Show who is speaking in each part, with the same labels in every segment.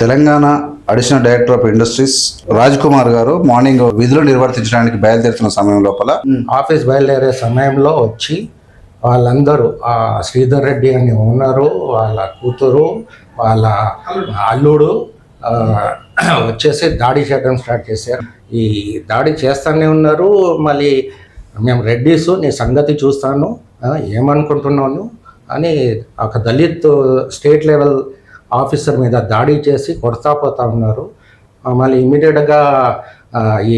Speaker 1: Telangana additional director of industries Raj Kumar గారు morning విధులు నిర్వర్తించడానికి బయలుదేరుతున్న సమయం లోపల
Speaker 2: ఆఫీస్ బయలుదేరే సమయంలో వచ్చి వాళ్ళందరూ ఆ శ్రీధర్ రెడ్డి అని ఓనరు వాళ్ళ కూతురు వాళ్ళ అల్లుడు వచ్చేసి దాడి చేయడం స్టార్ట్ చేశారు. ఈ దాడి చేస్తూనే ఉన్నారు. మళ్ళీ మేము రెడ్డీస్ నీ సంగతి చూస్తాను. ఏమనుకుంటున్నాను అని ఒక దళిత్ స్టేట్ లెవెల్ ఆఫీసర్ మీద దాడి చేసి కొడతా పోతా ఉన్నారు మళ్ళీ ఇమీడియట్గా ఈ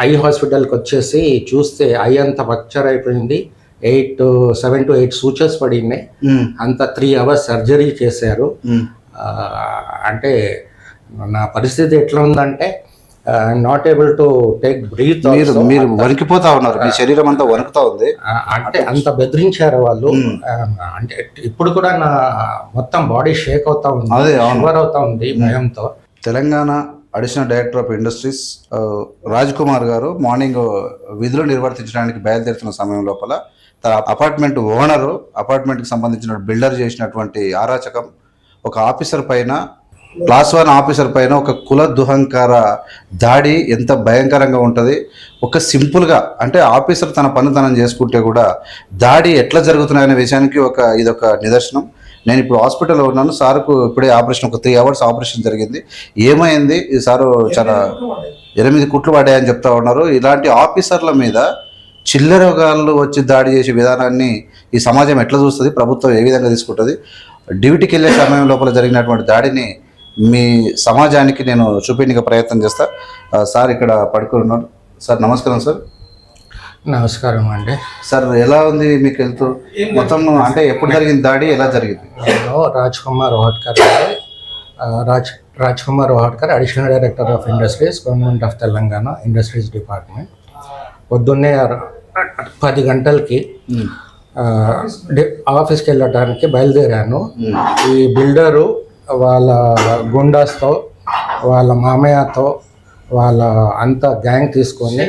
Speaker 2: ఐ హాస్పిటల్కి వచ్చేసి చూస్తే ఐ అంతా పక్చర్ అయిపోయింది. Eight seven to eight sutures పడినాయి. అంత త్రీ అవర్స్ సర్జరీ చేశారు. అంటే నా పరిస్థితి ఎట్లా ఉందంటే not able to take breath
Speaker 1: మీరు మీరు వణికిపోతా ఉన్నారు. మీ శరీరం అంతా వణుకుతా ఉంది.
Speaker 2: అంటే అంత బెదిరించారు వాళ్ళు. అంటే ఇప్పుడు కూడా నా మొత్తం బాడీ షేక్ అవుతా ఉంది
Speaker 1: అదే.
Speaker 2: షివర్ అవుతా ఉంది భయంతో.
Speaker 1: Telangana additional director of industries Raj Kumar గారు మార్నింగ్ విధులు నిర్వర్తించడానికి బయలుదేరుతున్న సమయం లోపల తన అపార్ట్మెంట్ ఓనరు అపార్ట్మెంట్కి సంబంధించిన బిల్డర్ చేసినటువంటి ఆరాచకం ఒక ఆఫీసర్ పైన క్లాస్ వన్ ఆఫీసర్ పైన ఒక కుల దుహంకార దాడి ఎంత భయంకరంగా ఉంటుంది. ఒక సింపుల్గా అంటే ఆఫీసర్ తన పని తనం చేసుకుంటే కూడా దాడి ఎట్లా జరుగుతున్నాయనే విషయానికి ఒక ఇదొక నిదర్శనం. నేను ఇప్పుడు హాస్పిటల్లో ఉన్నాను. సార్కు ఇప్పుడే ఆపరేషన్ ఒక త్రీ అవర్స్ ఆపరేషన్ జరిగింది. ఏమైంది? ఈ సారు చాలా ఎనిమిది కుట్లు పడ్డాయని చెప్తా ఉన్నారు. ఇలాంటి ఆఫీసర్ల మీద చిల్లరగాళ్ళు వచ్చి దాడి చేసే విధానాన్ని ఈ సమాజం ఎట్లా చూస్తుంది? ప్రభుత్వం ఏ విధంగా తీసుకుంటుంది? డ్యూటీకి వెళ్ళే సమయం లోపల జరిగినటువంటి దాడిని మీ సమాజానికి నేను చూపించే ప్రయత్నం చేస్తా. సార్ ఇక్కడ పడుకుని ఉన్నారు. సార్ నమస్కారం సార్.
Speaker 2: నమస్కారం అండి.
Speaker 1: సార్ ఎలా ఉంది మీకు వెళ్తూ మొత్తం అంటే ఎప్పుడు జరిగింది దాడి? ఎలా జరిగింది?
Speaker 2: Raj Kumar Wadkar Raj Raj Kumar Wadkar additional director of industries government of Telangana industries department. పొద్దున్నే పది గంటలకి ఆఫీస్కి వెళ్ళడానికి బయలుదేరాను. ఈ బిల్డరు వాళ్ళ గుండాస్తో వాళ్ళ మామయ్యతో వాళ్ళ అంత గ్యాంగ్ తీసుకొని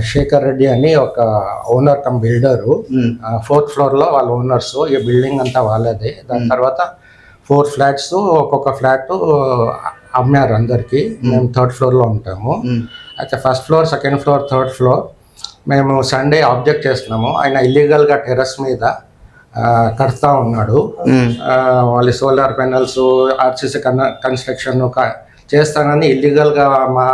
Speaker 2: శేఖర్ రెడ్డి. అని ఒక ఓనర్ కమ్ బిల్డరు ఫోర్త్ ఫ్లోర్లో వాళ్ళ ఓనర్స్ ఈ బిల్డింగ్ అంతా వాళ్ళదే. దాని తర్వాత ఫోర్ ఫ్లాట్స్ ఒక్కొక్క ఫ్లాట్ అమ్మారు అందరికీ. మేము. థర్డ్ ఫ్లోర్లో ఉంటాము. అయితే first floor second floor third floor మేము సండే ఆబ్జెక్ట్ చేస్తున్నాము. ఆయన ఇల్లీగల్గా టెర్రస్ మీద కడతా ఉన్నాడు. వాళ్ళ సోలార్ ప్యానల్స్ ఆర్సీసీ కన్ కన్స్ట్రక్షన్ చేస్తానని ఇల్లీగల్గా మా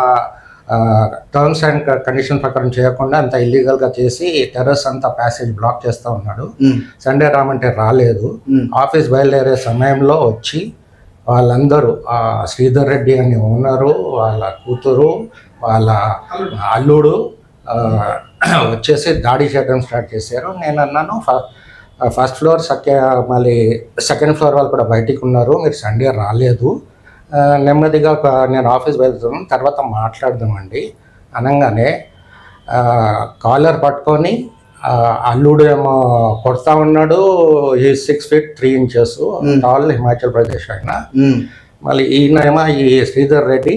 Speaker 2: టర్మ్స్ అండ్ కండిషన్ ప్రకారం చేయకుండా అంత ఇల్లీగల్గా చేసి టెర్రస్ అంతా ప్యాసేజ్ బ్లాక్ చేస్తూ ఉన్నాడు. సండే రామంటే రాలేదు. ఆఫీస్ బయలుదేరే సమయంలో వచ్చి వాళ్ళందరూ ఆ శ్రీధర్ రెడ్డి అని ఓనరు వాళ్ళ కూతురు వాళ్ళ అల్లుడు వచ్చేసి దాడి చేయడం స్టార్ట్ చేశారు. నేను అన్నాను ఫస్ట్ ఫ్లోర్ సెకే మళ్ళీ సెకండ్ ఫ్లోర్ వాళ్ళు కూడా బయటికి ఉన్నారు. మీరు సండే రాలేదు. నెమ్మదిగా ఒక నేను ఆఫీస్ వెళ్తున్నాను తర్వాత మాట్లాడదామండి. అనగానే కాలర్ పట్టుకొని అల్లుడు ఏమో కొడతా ఉన్నాడు. ఈ six feet three inches. Tall Himachal Pradesh ఆయన. మళ్ళీ ఈయన ఏమో ఈ శ్రీధర్ రెడ్డి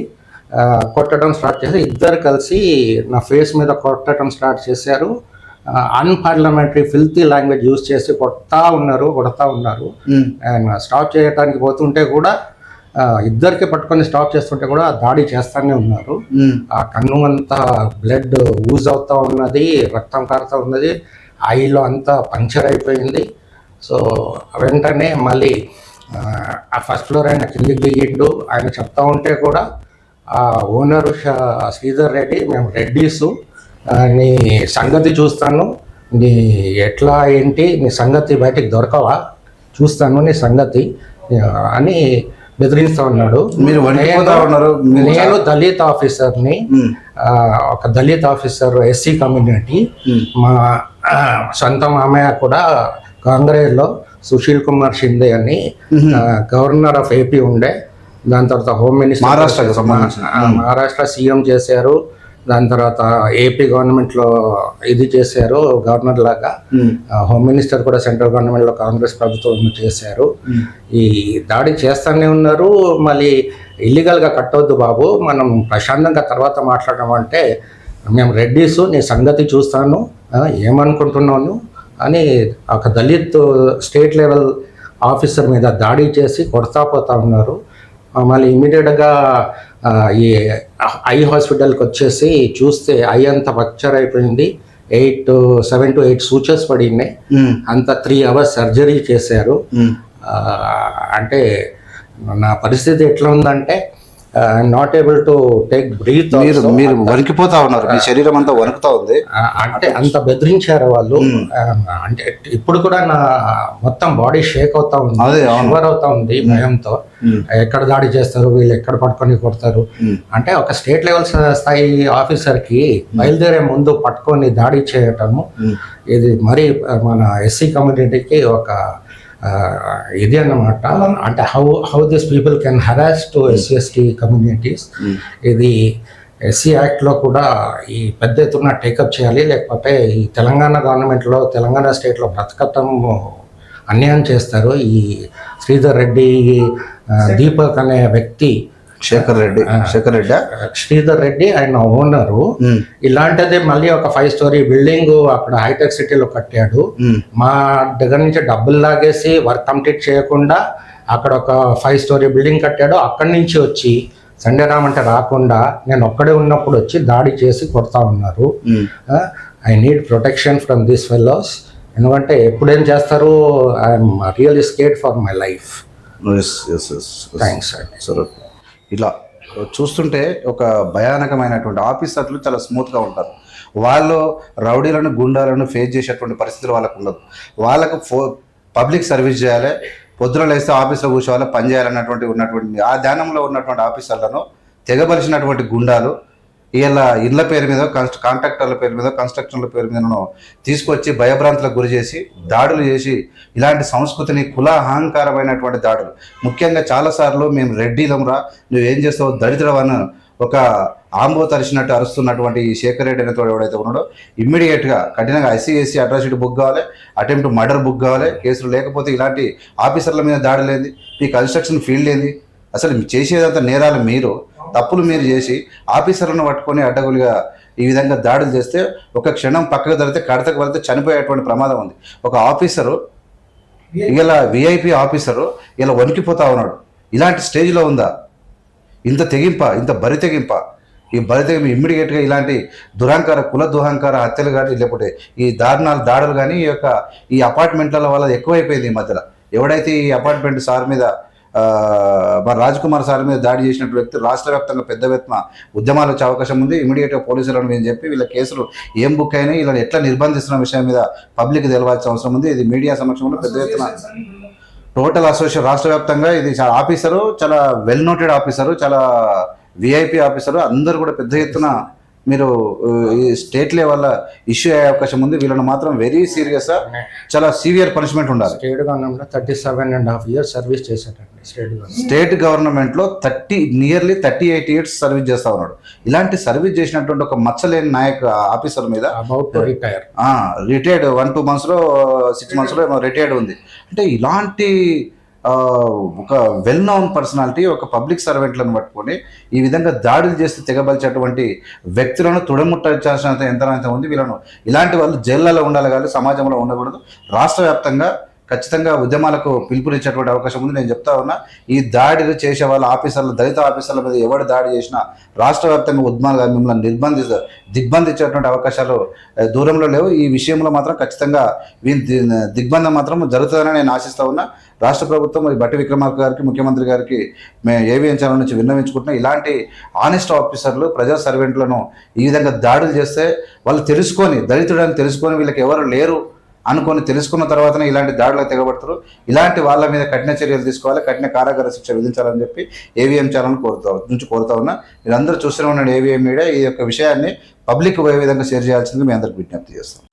Speaker 2: కొట్టడం స్టార్ట్ చేసి ఇద్దరు కలిసి నా ఫేస్ మీద కొట్టడం స్టార్ట్ చేశారు. అన్పార్లమెంటరీ ఫిల్తీ లాంగ్వేజ్ యూజ్ చేసి కొడతా ఉన్నారు కొడతా ఉన్నారు. ఆయన స్టాప్ చేయడానికి పోతుంటే కూడా ఆ, ఇద్దరికి పట్టుకొని స్టాప్ చేస్తుంటే కూడా దాడి చేస్తానే ఉన్నారు. ఆ కన్ను అంతా బ్లడ్ యూజ్ అవుతా ఉన్నది రక్తం కారుతూ ఉన్నది ఐలో అంతా పంచర్ అయిపోయింది. సో వెంటనే మళ్ళీ ఆ, ఆ ఫస్ట్ ఫ్లోర్ ఆయన కిందికి దిగిండు. ఆయన చెప్తా ఉంటే కూడా ఆ ఓనరు ష- శ్రీధర్ రెడ్డి మేము రెడ్డీసు. నీ సంగతి చూస్తాను. నీ ఎట్లా ఏంటి నీ సంగతి బయటికి దొరకవా? చూస్తాను నీ సంగతి అని బెదిరిస్తా ఉన్నాడు.
Speaker 1: మీరు
Speaker 2: నేను- దళిత్ ఆఫీసర్ని ఒక దళిత్ ఆఫీసర్ ఎస్సీ కమ్యూనిటీ మా సొంత మామయ్య కూడా కాంగ్రెస్లో సుశీల్ కుమార్ షిందే అని గవర్నర్ ఆఫ్ ఏపీ ఉండే. దాని తర్వాత హోమ్ మినిస్టర్. ఆ, మహారాష్ట్ర సీఎం చేశారు. దాని తర్వాత ఏపీ గవర్నమెంట్లో ఇది చేశారు గవర్నర్ లాగా. హోమ్ మినిస్టర్ కూడా సెంట్రల్ గవర్నమెంట్లో కాంగ్రెస్ ప్రభుత్వం చేశారు. ఈ దాడి చేస్తూనే ఉన్నారు మళ్ళీ ఇల్లీగల్గా కట్టవద్దు బాబు. మనం ప్రశాంతంగా తర్వాత మాట్లాడడం అంటే మేము రెడ్డీస్ నీ సంగతి చూస్తాను ఏమనుకుంటున్నాను అని ఒక దళిత్ స్టేట్ లెవెల్ ఆఫీసర్ మీద దాడి చేసి కొడతా పోతా ఉన్నారు మళ్ళీ ఇమీడియట్గా ఈ ఐ హాస్పిటల్కి వచ్చేసి చూస్తే ఐ అంతా పక్చర్ అయిపోయింది. Eight seven to eight sutures పడినాయి. అంత త్రీ అవర్స్ సర్జరీ చేశారు. అంటే నా పరిస్థితి ఎట్లా ఉందంటే not able to take breath
Speaker 1: మీరు మీరు వణికిపోతా ఉన్నారు. మీ శరీరం అంతా వణుకుతా ఉంది.
Speaker 2: అంటే అంత బెదిరించారు వాళ్ళు. అంటే ఇప్పుడు కూడా నా మొత్తం బాడీ షేక్ అవుతా ఉంది. షివర్ అవుతా ఉంది భయంతో. ఎక్కడ దాడి చేస్తారు? వీళ్ళు ఎక్కడ పట్టుకొని కొడతారు? అంటే ఒక స్టేట్ లెవెల్ స్థాయి ఆఫీసర్కి బయలుదేరే ముందు పట్టుకొని దాడి చేయటము ఇది మరి మన ఎస్సీ కమ్యూనిటీకి ఒక ఇది అన్నమాట. అంటే how how this people can harass to SC ST communities. ఇది ఎస్సీ యాక్ట్లో కూడా ఈ పెద్ద ఎత్తున టేకప్ చేయాలి లేకపోతే ఈ తెలంగాణ గవర్నమెంట్లో తెలంగాణ స్టేట్లో బ్రతకటం అన్యాయం చేస్తారు. ఈ శ్రీధర్ రెడ్డి దీపక్ అనే వ్యక్తి
Speaker 1: శేఖర్ రెడ్డి శేఖర్ రెడ్డి?
Speaker 2: శ్రీధర్ రెడ్డి ఆయన ఓనరు. ఇలాంటిదే మళ్ళీ ఒక ఫైవ్ స్టోరీ బిల్డింగ్ అక్కడ హైటెక్ సిటీలో కట్టాడు. మా దగ్గర నుంచి డబ్బులు లాగేసి వర్క్ కంప్లీట్ చేయకుండా అక్కడ ఒక ఫైవ్ స్టోరీ బిల్డింగ్ కట్టాడు. అక్కడి నుంచి వచ్చి సండే రామంటే రాకుండా నేను ఒక్కడే ఉన్నప్పుడు వచ్చి దాడి చేసి కొడతా ఉన్నారు. I need protection from this fellows ఎందుకంటే ఎప్పుడేం చేస్తారు? I'm really scared for my life. Thanks అండి
Speaker 1: సరే ఇట్లా చూస్తుంటే ఒక భయానకమైనటువంటి ఆఫీసర్లు చాలా స్మూత్గా ఉంటారు. వాళ్ళు రౌడీలను గుండాలను ఫేస్ చేసేటువంటి పరిస్థితులు వాళ్ళకు ఉండదు. వాళ్ళకు ఫో పబ్లిక్ సర్వీస్ చేయాలి పొద్దున లేస్తే ఆఫీస్లో కూర్చోవాలి పని చేయాలన్నటువంటి ఉన్నటువంటి ఆ ధ్యానంలో ఉన్నటువంటి ఆఫీసర్లను తెగబలిచినటువంటి గుండాలు వీళ్ళ ఇళ్ళ పేరు మీద కన్స్ట్ర కాంట్రాక్టర్ల పేరు మీద కన్స్ట్రక్షన్ల పేరు మీద తీసుకొచ్చి భయభ్రాంతులకు గురి చేసి దాడులు చేసి ఇలాంటి సంస్కృతిని కుల అహంకారమైనటువంటి దాడులు. ముఖ్యంగా చాలాసార్లు మేము రెడ్డిలం రా నువ్వేం చేస్తావు దళితుడవన్న ఒక ఆంబో తరిచినట్టు అరుస్తున్నటువంటి శేఖర్ రెడ్డి అనేటువంటి ఎవడైతే ఉన్నాడో ఇమ్మీడియట్గా కఠినంగా ఐసీ ఎస్సీ అట్రాసిటీ బుక్ కావాలి అటెంప్ట్ మర్డర్ బుక్ కావాలి కేసులు లేకపోతే ఇలాంటి ఆఫీసర్ల మీద దాడి లేని మీ కన్స్ట్రక్షన్ ఫీల్డ్ ఏంది? అసలు చేసేదంతా నేరాలు మీరు. తప్పులు మీరు చేసి ఆఫీసర్లను పట్టుకొని అడ్డగులుగా ఈ విధంగా దాడులు చేస్తే ఒక క్షణం పక్కకు జరిగితే కడతకు వెళ్తే చనిపోయేటువంటి ప్రమాదం ఉంది. ఒక ఆఫీసరు ఇలా విఐపి ఆఫీసరు ఇలా వణికిపోతా ఉన్నాడు. ఇలాంటి స్టేజ్లో ఉందా? ఇంత తెగింప ఇంత బరి తెగింప? ఈ బరి ఇమ్మీడియట్గా ఇలాంటి దురహంకార కుల దురహంకార హత్యలు కానీ లేకపోతే ఈ దారుణాలు దాడులు కానీ ఈ యొక్క ఈ అపార్ట్మెంట్ల వల్ల ఎక్కువైపోయింది ఈ మధ్యలో. ఎవడైతే ఈ అపార్ట్మెంట్ సార్ మీద మరి రాజ్ కుమార్ సార్ మీద దాడి చేసినటువంటి వ్యక్తి రాష్ట్ర వ్యాప్తంగా పెద్ద ఎత్తున ఉద్యమాలు వచ్చే అవకాశం ఉంది. ఇమీడియట్గా పోలీసులను మేము చెప్పి వీళ్ళ కేసులు ఏం బుక్ అయినాయి వీళ్ళని ఎట్లా నిర్బంధిస్తున్న విషయం మీద పబ్లిక్ తెలవాల్సిన అవసరం ఉంది. ఇది మీడియా సమక్షంలో పెద్ద ఎత్తున టోటల్ అసోసియేషన్ రాష్ట్ర వ్యాప్తంగా ఇది చాలా ఆఫీసరు చాలా వెల్ నోటెడ్ ఆఫీసరు చాలా విఐపి ఆఫీసరు అందరూ కూడా పెద్ద ఎత్తున మీరు ఈ స్టేట్ లెవెల్ ఇష్యూ అయ్యే అవకాశం ఉంది. వీళ్ళని మాత్రం వెరీ సీరియస్గా చాలా సీవియర్ పనిష్మెంట్ ఉండాలి.
Speaker 2: స్టేట్ గవర్నమెంట్లో thirty seven and half years service చేశాడండి స్టేట్ గవర్నమెంట్
Speaker 1: స్టేట్ గవర్నమెంట్లో thirty nearly thirty eight years service చేస్తా ఉన్నాడు. ఇలాంటి సర్వీస్ చేసినటువంటి ఒక మచ్చలేని నాయక ఆఫీసర్ మీద
Speaker 2: రిటైర్
Speaker 1: రిటైర్డ్ వన్ టూ మంత్స్లో సిక్స్ మంత్స్లో ఏమో రిటైర్డ్ ఉంది. అంటే ఇలాంటి ఒక వెల్ నోన్ పర్సనాలిటీ ఒక పబ్లిక్ సర్వెంట్లను పట్టుకొని ఈ విధంగా దాడులు చేస్తే తెగబలిచేటువంటి వ్యక్తులను తుడముట్టాల్సిన ఎంత ఉంది. వీళ్ళను ఇలాంటి వాళ్ళు జైళ్ళలో ఉండాలి కానీ సమాజంలో ఉండకూడదు. రాష్ట్ర వ్యాప్తంగా ఖచ్చితంగా ఉద్యమాలకు పిలుపునిచ్చేటువంటి అవకాశం ఉంది. నేను చెప్తా ఉన్నా ఈ దాడులు చేసే వాళ్ళ ఆఫీసర్లు దళిత ఆఫీసర్ల మీద ఎవరు దాడి చేసినా రాష్ట్ర వ్యాప్తంగా ఉద్యమాలు మిమ్మల్ని నిర్బంధి దిగ్బంధించేటువంటి అవకాశాలు దూరంలో లేవు. ఈ విషయంలో మాత్రం ఖచ్చితంగా వీని దిగ్బంధం మాత్రం జరుగుతుందని నేను ఆశిస్తా ఉన్నా. రాష్ట్ర ప్రభుత్వం ఈ బట్టి విక్రమార్క గారికి ముఖ్యమంత్రి గారికి మేము ఏ ఛానల్ నుంచి విన్నవించుకుంటున్నాం. ఇలాంటి ఆనెస్ట్ ఆఫీసర్లు ప్రజా సర్వెంట్లను ఈ విధంగా దాడులు చేస్తే వాళ్ళు తెలుసుకొని దళితుడని తెలుసుకొని వీళ్ళకి ఎవరు లేరు. అనుకొని తెలుసుకున్న తర్వాతనే ఇలాంటి దాడులకు తెగబడతారు ఇలాంటి వాళ్ళ మీద కఠిన చర్యలు తీసుకోవాలి కఠిన కారాగార శిక్ష విధించాలని చెప్పి ఏవిఎం ఛానల్ కోరుతా నుంచి కోరుతా ఉన్నా. మీరందరూ చూస్తూనే ఉన్నాడు ఏవిఎం మీడియా. ఈ యొక్క విషయాన్ని పబ్లిక్ ఏ విధంగా షేర్ చేయాల్సింది మీ అందరికి విజ్ఞప్తి చేస్తాం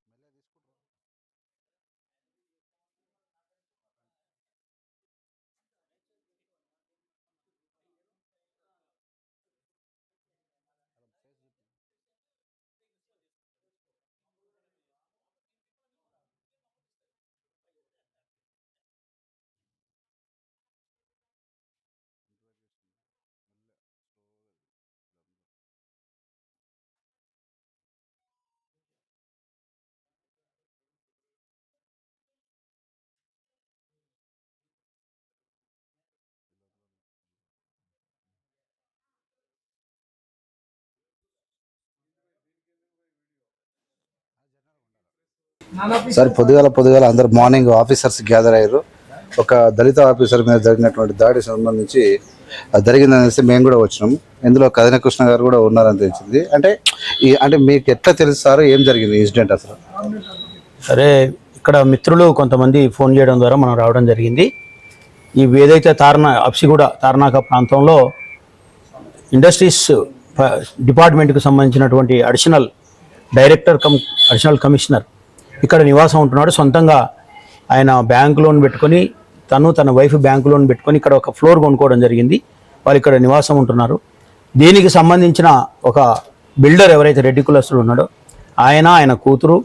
Speaker 1: సార్ పొద్దుగాల పొద్దుగాల అందరు మార్నింగ్ ఆఫీసర్స్ గ్యాదర్ అయ్యారు. ఒక దళిత ఆఫీసర్ మీద జరిగినటువంటి దాడికి సంబంధించి అది జరిగిందనేసి మేము కూడా వచ్చినాం. ఇందులో కదినకృష్ణ కృష్ణ గారు కూడా ఉన్నారని తెలిసింది. అంటే ఈ అంటే మీకు ఎట్లా తెలుస్తారు ఏం జరిగింది ఇన్సిడెంట్ అసలు?
Speaker 3: సరే ఇక్కడ మిత్రులు కొంతమంది ఫోన్ చేయడం ద్వారా మనం రావడం జరిగింది. ఈ ఏదైతే తారణ అప్సిగూడ తారణాక ప్రాంతంలో ఇండస్ట్రీస్ డిపార్ట్మెంట్కు సంబంధించినటువంటి additional director cum additional commissioner ఇక్కడ నివాసం ఉంటున్నాడు. సొంతంగా ఆయన బ్యాంక్ లోన్ పెట్టుకొని తను తన వైఫ్ బ్యాంక్ లోన్ పెట్టుకొని ఇక్కడ ఒక ఫ్లోర్ కొనుక్కోవడం జరిగింది. వాళ్ళు ఇక్కడ నివాసం ఉంటున్నారు. దీనికి సంబంధించిన ఒక బిల్డర్ ఎవరైతే రెడ్డి కులస్తుడు ఉన్నాడో ఆయన ఆయన కూతురు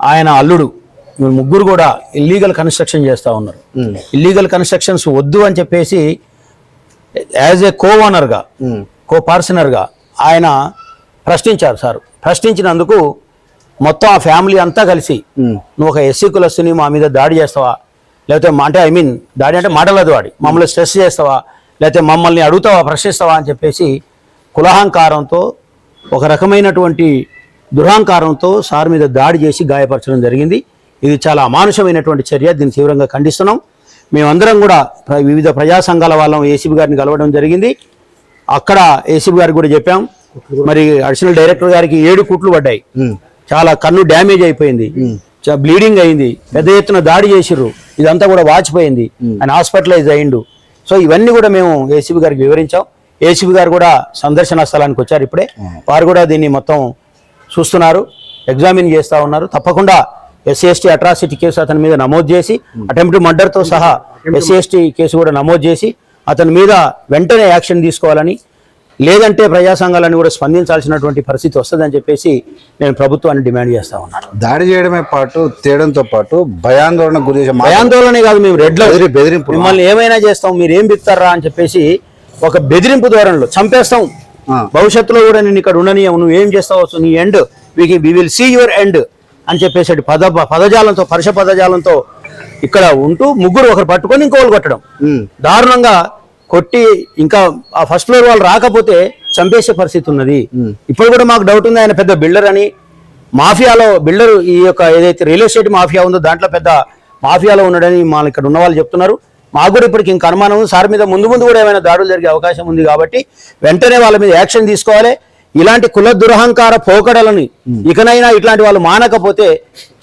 Speaker 3: ఆయన అల్లుడు ముగ్గురు కూడా ఇల్లీగల్ కన్స్ట్రక్షన్ చేస్తూ ఉన్నారు. ఇల్లీగల్ కన్స్ట్రక్షన్స్ వద్దు అని చెప్పేసి యాజ్ ఏ కో ఓనర్గా కో పార్సనర్గా ఆయన ప్రశ్నించారు సార్. ప్రశ్నించినందుకు మొత్తం ఆ ఫ్యామిలీ అంతా కలిసి నువ్వు ఒక ఎస్సీ కులస్తుని మా మీద దాడి చేస్తావా? లేకపోతే మా- అంటే ఐ మీన్ దాడి అంటే మాటలది వాడి మమ్మల్ని స్ట్రెస్ చేస్తావా? లేకపోతే మమ్మల్ని అడుగుతావా ప్రశ్నిస్తావా? అని చెప్పేసి కులహంకారంతో ఒక రకమైనటువంటి దురహంకారంతో సార్ మీద దాడి చేసి గాయపరచడం జరిగింది. ఇది చాలా అమానుషమైనటువంటి చర్య. దీన్ని తీవ్రంగా ఖండిస్తున్నాం. మేమందరం కూడా వివిధ ప్రజా సంఘాల వాళ్ళం ఏసీబీ గారిని కలవడం జరిగింది. అక్కడ ఏసీబీ గారికి కూడా చెప్పాం. మరి అడిషనల్ డైరెక్టర్ గారికి ఏడు కుట్లు పడ్డాయి. చాలా కన్ను డ్యామేజ్ అయిపోయింది. బ్లీడింగ్ అయింది. పెద్ద ఎత్తున దాడి చేసిర్రు. ఇదంతా కూడా వాచిపోయింది. ఆయన హాస్పిటలైజ్ అయిండు. సో ఇవన్నీ కూడా మేము ఏసీబీ గారికి వివరించాం. ఏసీబీ గారు కూడా సందర్శన స్థలానికి వచ్చారు ఇప్పుడే. వారు కూడా దీన్ని మొత్తం చూస్తున్నారు. ఎగ్జామిన్ చేస్తా ఉన్నారు. తప్పకుండా ఎస్సీ ఎస్టీ అట్రాసిటీ కేసు అతని మీద నమోదు చేసి అటెంప్ట్ మర్డర్తో సహా ఎస్సీ ఎస్టీ కేసు కూడా నమోదు చేసి అతని మీద వెంటనే యాక్షన్ తీసుకోవాలని లేదంటే ప్రజా సంఘాలను కూడా స్పందించాల్సినటువంటి పరిస్థితి వస్తుందని చెప్పేసి నేను ప్రభుత్వాన్ని డిమాండ్ చేస్తా ఉన్నాను
Speaker 1: దాడి చేయడమే పాటు తేడంతో పాటు భయాందోళన గురి చేసే మా-
Speaker 3: భయాందోళనే కాదు మేము రెడ్లో
Speaker 1: బెదిరి- బెదిరింపులు.
Speaker 3: మిమ్మల్ని ఏమైనా చేస్తాం మీరు ఏం బిక్తారా అని చెప్పేసి ఒక బెదిరింపు ధోరణిలో చంపేస్తాం. భవిష్యత్తులో కూడా నేను ఇక్కడ ఉండనీయం నువ్వు ఏం చేస్తావు నీ end we will see your end అని చెప్పేసి పద పదజాలంతో పరుష పదజాలంతో ఇక్కడ ఉంటూ ముగ్గురు ఒకరు పట్టుకొని ఇంకోళ్ళు కొట్టడం. దారుణంగా కొట్టి ఇంకా ఆ ఫస్ట్ ఫ్లోర్ వాళ్ళు రాకపోతే చంపేసే పరిస్థితి ఉన్నది. ఇప్పుడు కూడా మాకు డౌట్ ఉంది ఆయన పెద్ద బిల్డర్ అని. మాఫియాలో బిల్డర్ ఈ యొక్క ఏదైతే రియల్ ఎస్టేట్ మాఫియా ఉందో దాంట్లో పెద్ద మాఫియాలో ఉన్నాడని మా ఇక్కడ ఉన్న వాళ్ళు చెప్తున్నారు. మాకు కూడా ఇప్పటికి ఇంకా అనుమానం ఉంది. సార్ మీద ముందు ముందు కూడా ఏమైనా దాడులు జరిగే అవకాశం ఉంది కాబట్టి వెంటనే వాళ్ళ మీద యాక్షన్ తీసుకోవాలి. ఇలాంటి కుల దురహంకార పోకడలని ఇకనైనా ఇట్లాంటి వాళ్ళు మానకపోతే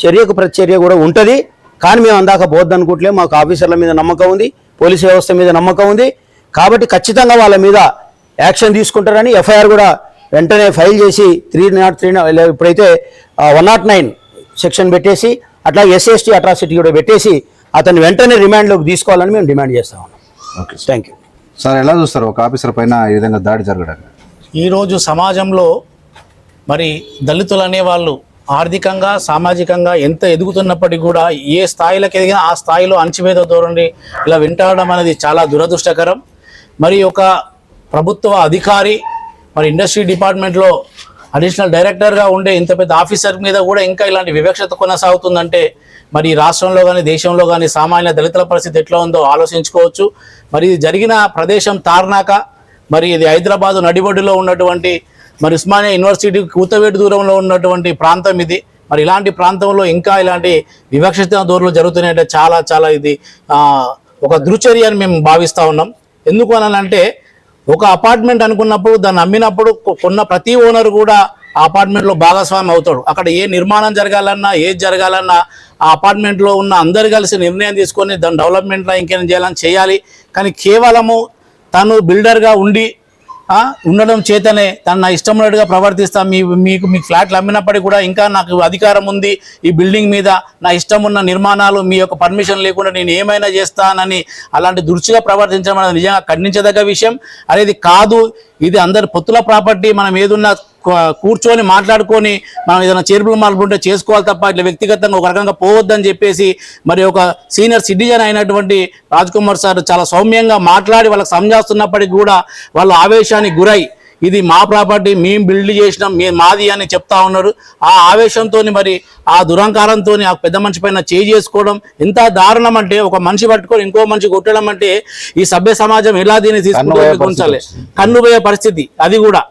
Speaker 3: చర్యకు ప్రతిచర్య కూడా ఉంటది. కానీ మేము అందాక పోద్దు అనుకుంటలే మాకు ఆఫీసర్ల మీద నమ్మకం ఉంది పోలీస్ వ్యవస్థ మీద నమ్మకం ఉంది. కాబట్టి ఖచ్చితంగా వాళ్ళ మీద యాక్షన్ తీసుకుంటారని ఎఫ్ఐఆర్ కూడా వెంటనే ఫైల్ చేసి త్రీ నాట్ త్రీ ఇప్పుడైతే వన్ నాట్ నైన్ సెక్షన్ పెట్టేసి అట్లా ఎస్ఎస్టీ అట్రాసిటీ కూడా పెట్టేసి అతన్ని వెంటనే రిమాండ్లోకి తీసుకోవాలని మేము డిమాండ్ చేస్తా ఉన్నాం.
Speaker 1: Okay sir.
Speaker 3: Thank you
Speaker 1: sir ఎలా చూస్తారు? ఒక ఆఫీసర్ పైన ఈ విధంగా దాడి జరగడానికి?
Speaker 4: ఈరోజు సమాజంలో మరి దళితులు అనేవాళ్ళు ఆర్థికంగా సామాజికంగా ఎంత ఎదుగుతున్నప్పటికీ కూడా ఏ స్థాయిలకు ఎదిగినా ఆ స్థాయిలో అణచివేత ధోరణి ఇలా వెంటాడడం అనేది చాలా దురదృష్టకరం. మరి ఒక ప్రభుత్వ అధికారి మరి ఇండస్ట్రీ డిపార్ట్మెంట్లో అడిషనల్ డైరెక్టర్గా ఉండే ఇంత పెద్ద ఆఫీసర్ మీద కూడా ఇంకా ఇలాంటి వివక్షత కొనసాగుతుందంటే మరి ఈ రాష్ట్రంలో కానీ దేశంలో కానీ సామాన్య దళితుల పరిస్థితి ఎట్లా ఉందో ఆలోచించుకోవచ్చు. మరి ఇది జరిగిన ప్రదేశం తార్నాక మరి ఇది హైదరాబాద్ నడిబొడ్డులో ఉన్నటువంటి మరి ఉస్మానియా యూనివర్సిటీ కూతవేటు దూరంలో ఉన్నటువంటి ప్రాంతం ఇది. మరి ఇలాంటి ప్రాంతంలో ఇంకా ఇలాంటి వివక్షిత దూరంలో జరుగుతున్నాయంటే చాలా చాలా ఇది ఒక దృచర్య అని మేము భావిస్తూ ఉన్నాం. ఎందుకు అని అంటే ఒక అపార్ట్మెంట్ అనుకున్నప్పుడు దాన్ని అమ్మినప్పుడు కొన్న ప్రతి ఓనర్ కూడా ఆ అపార్ట్మెంట్లో భాగస్వామి అవుతాడు. అక్కడ ఏ నిర్మాణం జరగాలన్నా ఏది జరగాలన్నా ఆ అపార్ట్మెంట్లో ఉన్న అందరు కలిసి నిర్ణయం తీసుకొని దాని డెవలప్మెంట్లో ఇంకేం చేయాలని చేయాలి. కానీ కేవలము తను బిల్డర్గా ఉండి ఉండడం చేతనే తను నా ఇష్టం ఉన్నట్టుగా ప్రవర్తిస్తా. మీ మీకు మీ ఫ్లాట్లు అమ్మినప్పటికీ కూడా ఇంకా నాకు అధికారం ఉంది ఈ బిల్డింగ్ మీద. నా ఇష్టం ఉన్న నిర్మాణాలు మీ యొక్క పర్మిషన్ లేకుండా నేను ఏమైనా చేస్తానని అలాంటి దృష్టిగా ప్రవర్తించడం అనేది నిజంగా ఖండించదగ్గ విషయం. అనేది కాదు ఇది అందరి పొత్తుల ప్రాపర్టీ. మనం ఏదున్నా కూర్చొని మాట్లాడుకొని మనం ఏదైనా చేర్పులు మాల్పుంటే చేసుకోవాలి తప్ప ఇట్లా వ్యక్తిగతంగా ఒక రకంగా పోవద్దని చెప్పేసి మరి ఒక సీనియర్ సిటిజన్ అయినటువంటి రాజ్ కుమార్ సార్ చాలా సౌమ్యంగా మాట్లాడి వాళ్ళకి సంజాస్తున్నప్పటికీ కూడా వాళ్ళు ఆవేశానికి గురై ఇది మా ప్రాపర్టీ మేము బిల్డ్ చేసినాం మేము మాది అని చెప్తా ఉన్నారు. ఆ ఆవేశంతో మరి ఆ దురహంకారంతో ఆ పెద్ద మనిషి పైన చేసుకోవడం ఎంత దారుణం అంటే ఒక మనిషి పట్టుకొని ఇంకో మనిషి కొట్టడం అంటే ఈ సభ్య సమాజం ఎలా దీన్ని తీసుకుంటే కన్నుపోయే పరిస్థితి అది కూడా.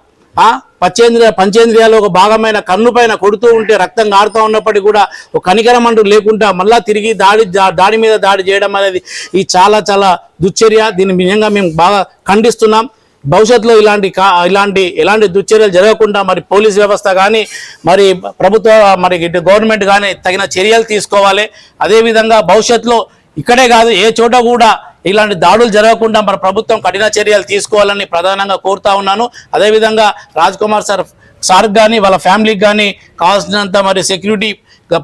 Speaker 4: పచ్చేంద్రియ పంచేంద్రియాలు ఒక భాగమైన కన్ను పైన కొడుతూ ఉంటే రక్తం కారుతూ ఉన్నప్పటికీ కూడా ఒక కనికరం అంటూ లేకుండా మళ్ళా తిరిగి దాడి దా- దాడి మీద దాడి చేయడం అనేది ఈ చాలా చాలా దుశ్చర్య. దీన్ని నిజంగా మేము బాగా ఖండిస్తున్నాం. భవిష్యత్తులో ఇలాంటి కా ఇలాంటి ఎలాంటి దుశ్చర్యలు జరగకుండా మరి పోలీస్ వ్యవస్థ కానీ మరి ప్రభుత్వ మరి గవర్నమెంట్ కానీ తగిన చర్యలు తీసుకోవాలి. అదేవిధంగా భవిష్యత్తులో ఇక్కడే కాదు ఏ చోట కూడా ఇలాంటి దాడులు జరగకుండా మన ప్రభుత్వం కఠిన చర్యలు తీసుకోవాలని ప్రధానంగా కోరుతా ఉన్నాను. అదేవిధంగా రాజ్ కుమార్ సార్ సార్కి కానీ వాళ్ళ ఫ్యామిలీకి కానీ కావాల్సినంత మరి సెక్యూరిటీ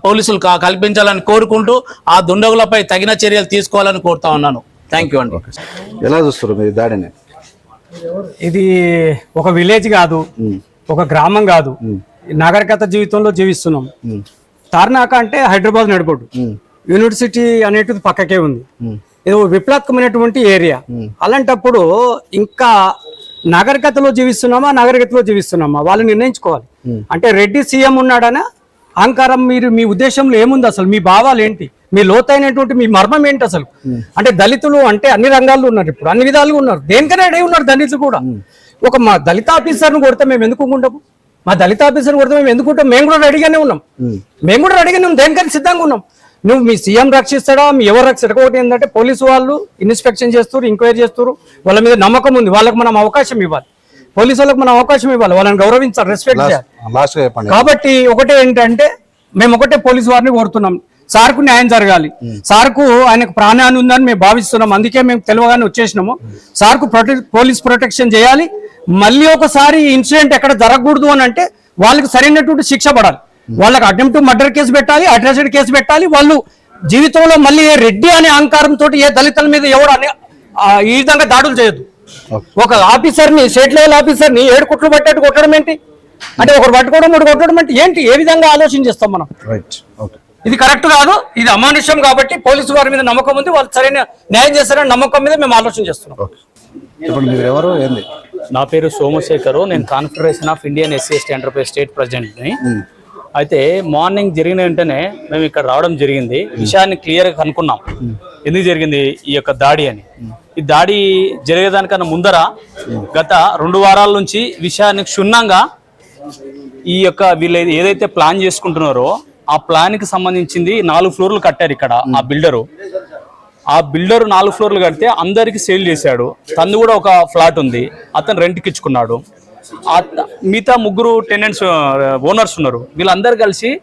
Speaker 4: పోలీసులు కల్పించాలని కోరుకుంటూ ఆ దుండగులపై తగిన చర్యలు తీసుకోవాలని కోరుతా ఉన్నాను. థ్యాంక్ యూ అండి
Speaker 1: ఎలా చూస్తారు మీరు దాడిని?
Speaker 5: ఇది ఒక విలేజ్ కాదు ఒక గ్రామం కాదు నాగరికత జీవితంలో జీవిస్తున్నాం. తార్నాక అంటే హైదరాబాద్ నడిపోడు యూనివర్సిటీ అనేటిది పక్కకే ఉంది. ఇది ఒక విప్లవాత్మకమైనటువంటి ఏరియా అలాంటప్పుడు ఇంకా నాగరికతలో జీవిస్తున్నామా నాగరికతలో జీవిస్తున్నామా? వాళ్ళు నిర్ణయించుకోవాలి. అంటే రెడ్డి సీఎం ఉన్నాడనా? అహంకారం మీరు మీ ఉద్దేశంలో ఏముంది అసలు? మీ భావాలు ఏంటి? మీ లోతైనటువంటి మీ మర్మం ఏంటి అసలు? అంటే దళితులు అంటే అన్ని రంగాల్లో ఉన్నారు ఇప్పుడు అన్ని విధాలుగా ఉన్నారు. దేనికైనా రెడీ ఉన్నారు దళితులు కూడా. ఒక మా దళిత ఆఫీసర్ని కొడితే మేము ఎందుకు ఉంటాము మా దళిత ఆఫీసర్ కొడితే మేము ఎందుకు ఉంటాం మేము కూడా రెడీగానే ఉన్నాం. మేము కూడా రెడీగానే ఉన్నాం. దేనికైనా సిద్ధంగా ఉన్నాం. నువ్వు మీ సీఎం రక్షిస్తాడా మీ ఎవరు రక్షిస్తాడా? ఒకటి ఏంటంటే పోలీసు వాళ్ళు ఇన్స్పెక్షన్ చేస్తారు ఎంక్వైరీ చేస్తారు. వాళ్ళ మీద నమ్మకం ఉంది. వాళ్ళకి మనం అవకాశం ఇవ్వాలి. పోలీసు వాళ్ళకి మనం అవకాశం ఇవ్వాలి. వాళ్ళని గౌరవించాలి రెస్పెక్ట్ చేయాలి. కాబట్టి ఒకటే ఏంటంటే మేము ఒకటే పోలీసు వారిని కోరుతున్నాం. సార్కు న్యాయం జరగాలి. సార్కు ఆయనకు ప్రాణాన్ని ఉందని మేము భావిస్తున్నాం. అందుకే మేము తెలియగానే వచ్చేసినాము. సార్కు ప్రొటెక్ పోలీస్ ప్రొటెక్షన్ చేయాలి. మళ్ళీ ఒకసారి ఇన్సిడెంట్ ఎక్కడ జరగకూడదు అని అంటే వాళ్ళకి సరైనటువంటి శిక్ష పడాలి. వాళ్ళకి అటెంప్ట్ మర్డర్ కేసు పెట్టాలి అట్రాసిటీ కేసు పెట్టాలి. వాళ్ళు జీవితంలో మళ్ళీ ఏ రెడ్డి అనే అహంకారంతో ఏ దళితుల మీద ఎవరు అనే ఈ విధంగా దాడులు చేయొద్దు. ఒక ఆఫీసర్ని స్టేట్ లెవెల్ ఆఫీసర్ని ఏడు కుట్లు పట్టేట్టు కొట్టడం ఏంటి? అంటే ఒకరు పట్టుకోవడం ఒకటి కొట్టడం అంటే ఏంటి? ఏ విధంగా ఆలోచన చేస్తాం మనం?
Speaker 1: రైట్. ఓకే.
Speaker 5: ఇది కరెక్ట్ కాదు ఇది అమానుష్యం కాబట్టి పోలీసు వారి మీద నమ్మకం ఉంది వాళ్ళు సరైన న్యాయం చేస్తారని నమ్మకం మీద మేము ఆలోచన చేస్తున్నాం.
Speaker 1: ఓకే. ఇప్పుడు మీరు ఎవరు? ఏంది?
Speaker 6: నా పేరు సోమశేఖరు నేను confederation of Indian SC ST enterprise state ప్రెసిడెంట్ని. అయితే మార్నింగ్ జరిగిన వెంటనే మేము ఇక్కడ రావడం జరిగింది. విషయాన్ని క్లియర్గా కనుక్కున్నాం. ఎందుకు జరిగింది ఈ యొక్క దాడి అని? ఈ దాడి జరిగేదానికన్నా ముందర గత రెండు వారాల నుంచి విషయాన్ని క్షుణ్ణంగా ఈ యొక్క వీళ్ళు ఏదైతే ప్లాన్ చేసుకుంటున్నారో ఆ ప్లాన్కి సంబంధించింది నాలుగు ఫ్లోర్లు కట్టారు ఇక్కడ ఆ బిల్డరు. ఆ బిల్డర్ నాలుగు ఫ్లోర్లు కడితే అందరికి సేల్ చేశాడు. తను కూడా ఒక ఫ్లాట్ ఉంది. అతను రెంట్కి ఇచ్చుకున్నాడు. మిగతా ముగ్గురు టెనెంట్స్ ఓనర్స్ ఉన్నారు. వీళ్ళందరూ కలిసి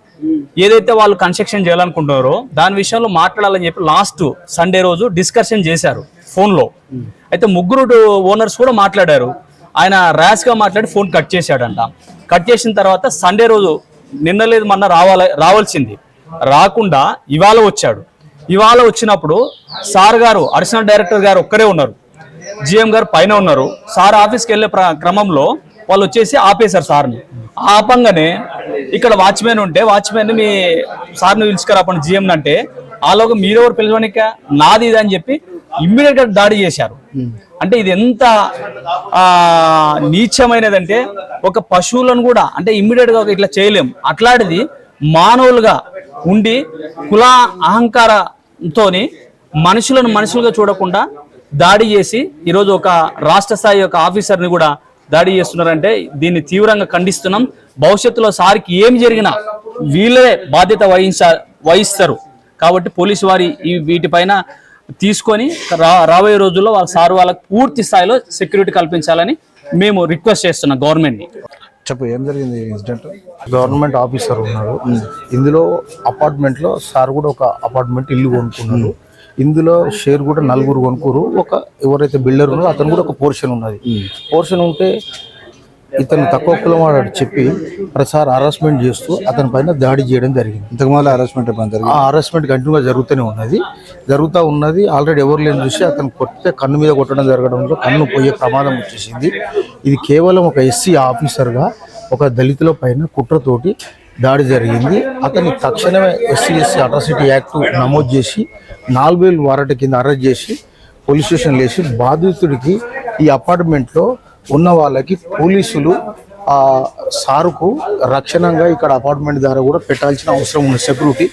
Speaker 6: ఏదైతే వాళ్ళు కన్స్ట్రక్షన్ చేయాలనుకుంటున్నారో దాని విషయంలో మాట్లాడాలని చెప్పి లాస్ట్ సండే రోజు డిస్కషన్ చేశారు ఫోన్లో అయితే ముగ్గురు ఓనర్స్ కూడా మాట్లాడారు. ఆయన ర్యాష్గా మాట్లాడి ఫోన్ కట్ చేశాడంట. కట్ చేసిన తర్వాత సండే రోజు నిన్న లేదు మొన్న రావాల రావాల్సింది. రాకుండా ఇవాళ వచ్చాడు. ఇవాళ వచ్చినప్పుడు సార్ గారు అడిషనల్ డైరెక్టర్ గారు ఒక్కరే ఉన్నారు. జిఎం గారు పైన ఉన్నారు. సార్ ఆఫీస్కి వెళ్ళే ప్ర- క్రమంలో వాళ్ళు వచ్చేసి ఆపేశారు సార్ని. ఆపంగానే ఇక్కడ వాచ్మెన్ ఉంటే వాచ్మెన్ మీ సార్ని పిలుచుకురాపండి జిఎం అంటే ఆలోగా మీరెవరు పిలవనిక? నాది ఇది అని చెప్పి ఇమ్మీడియట్గా దాడి చేశారు. అంటే ఇది ఎంత నీచమైనదంటే ఒక పశువులను కూడా అంటే ఇమ్మీడియట్గా ఇట్లా చేయలేం. అట్లాంటిది మానవులుగా ఉండి కుల అహంకారంతోని మనుషులను మనుషులుగా చూడకుండా దాడి చేసి ఈరోజు ఒక రాష్ట్ర స్థాయి యొక్క ఆఫీసర్ని కూడా దాడి చేస్తున్నారంటే దీన్ని తీవ్రంగా ఖండిస్తున్నాం. భవిష్యత్తులో సార్కి ఏం జరిగినా వీళ్ళే బాధ్యత వహించ వహిస్తారు. కాబట్టి పోలీసు వారి ఈ వీటిపైన తీసుకొని రా రాబోయే రోజుల్లో వాళ్ళ సార్ వాళ్ళకి పూర్తి స్థాయిలో సెక్యూరిటీ కల్పించాలని మేము రిక్వెస్ట్ చేస్తున్నాం గవర్నమెంట్ని.
Speaker 1: చెప్పు ఏం జరిగింది ఇన్సిడెంట్?
Speaker 7: గవర్నమెంట్ ఆఫీసర్ ఉన్నారు. ఇందులో అపార్ట్మెంట్లో సార్ కూడా ఒక అపార్ట్మెంట్ ఇల్లు కొనుక్కున్నారు ఇందులో షేర్ కూడా నలుగురు కొనుక్కోరు. ఒక ఎవరైతే బిల్డర్ ఉన్నారో అతను కూడా ఒక పోర్షన్ ఉన్నది. పోర్షన్ ఉంటే ఇతను తక్కువ కులం వాడు చెప్పి ప్రసాద్ హరాస్మెంట్ చేస్తూ అతని పైన దాడి చేయడం జరిగింది.
Speaker 1: ఇంతకు ముందు హరాస్మెంట్
Speaker 7: ఆ హరాస్మెంట్ కంటిన్యూగా జరుగుతూనే ఉన్నది. జరుగుతూ ఉన్నది. ఆల్రెడీ ఎవరు లేని చూసి అతను కొట్టే కన్ను మీద కొట్టడం జరగడంలో కన్ను పోయే ప్రమాదం వచ్చేసింది. ఇది కేవలం ఒక ఎస్సీ ఆఫీసర్గా ఒక దళితుల పైన కుట్రతోటి దాడి జరిగింది. అతన్ని తక్షణమే ఎస్సీ ఎస్సీ అట్రాసిటీ యాక్ట్ నమోదు చేసి నాలుగు వేలు వారట కింద అరెస్ట్ చేసి పోలీస్ స్టేషన్ వేసి బాధితుడికి ఈ అపార్ట్మెంట్లో ఉన్న వాళ్ళకి పోలీసులు ఆ సారుకు రక్షణంగా ఇక్కడ అపార్ట్మెంట్ ద్వారా కూడా పెట్టాల్సిన అవసరం ఉంది సెక్యూరిటీ.